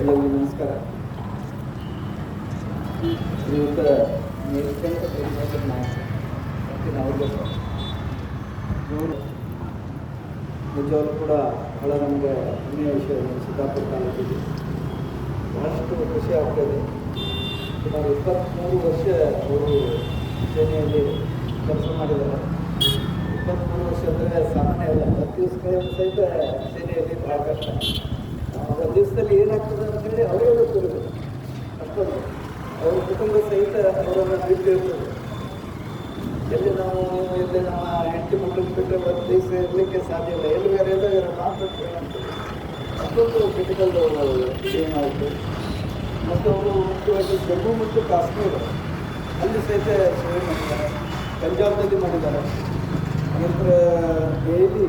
ಎಲ್ಲರಿಗೂ ನಮಸ್ಕಾರ. ಶ್ರೀಯುತ ನಾಯಕ ಮತ್ತು ಅವ್ರಿಗೆ ಇವರು ನಿಜವಾಗ್ಲೂ ಕೂಡ ಬಹಳ ನಮಗೆ ಹೆಮ್ಮೆಯ ವಿಷಯ ಸಿದ್ದಾಪುರ ತಾಲೂಕಿಗೆ. ಬಹಳಷ್ಟು ಖುಷಿ ಆಗ್ತದೆ ಸುಮಾರು ಇಪ್ಪತ್ತ್ಮೂರು ವರ್ಷ ಅವರು ಸೇನೆಯಲ್ಲಿ ಕೆಲಸ ಮಾಡಿದ್ದಾರೆ. ಇಪ್ಪತ್ತ್ಮೂರು ವರ್ಷ ಅಂದರೆ ಸಾಮಾನ್ಯ ಅಲ್ಲ ಹತ್ತು ದಿವಸಗಳನ್ನು ಸಹಿತ ಸೇನೆಯಲ್ಲಿ ಭಾಳ ಕಷ್ಟ ಒಂದು ದಿವಸದಲ್ಲಿ ಏನಾಗ್ತದೆ ಅಂತೇಳಿ ಅವರೇ ಗೊತ್ತಿರಬೇಕು ಅಷ್ಟೊಂದು. ಅವ್ರ ಕುಟುಂಬ ಸಹಿತ ಅವರನ್ನು ಬಿಟ್ಟಿರ್ತದೆ ಎಲ್ಲಿ ನಾವು, ಎಲ್ಲಿ ನಮ್ಮ ಹೆಂಡತಿ ಮಕ್ಕಳು ಬಿಟ್ಟರೆ ಒಂದು ದಿವಸ ಇರಲಿಕ್ಕೆ ಸಾಧ್ಯ ಇಲ್ಲ. ಎಲ್ಲಿ ಬೇರೆ ಇದ್ದಾಗ ಮಾತ್ರ ಅಷ್ಟೊಂದು ಕ್ರಿಟಿಕಲ್ ಏನಾಯಿತು ಮತ್ತು ಅವರು ಮುಖ್ಯವಾಗಿ ಜಮ್ಮು ಮತ್ತು ಕಾಶ್ಮೀರ ಅಲ್ಲಿ ಸಹಿತ ಸೇವೆ ಮಾಡಿದ್ದಾರೆ. ಪಂಜಾಬ್ನಲ್ಲಿ ಮಾಡಿದ್ದಾರೆ. ನಂತರ ದೆಹಲಿ.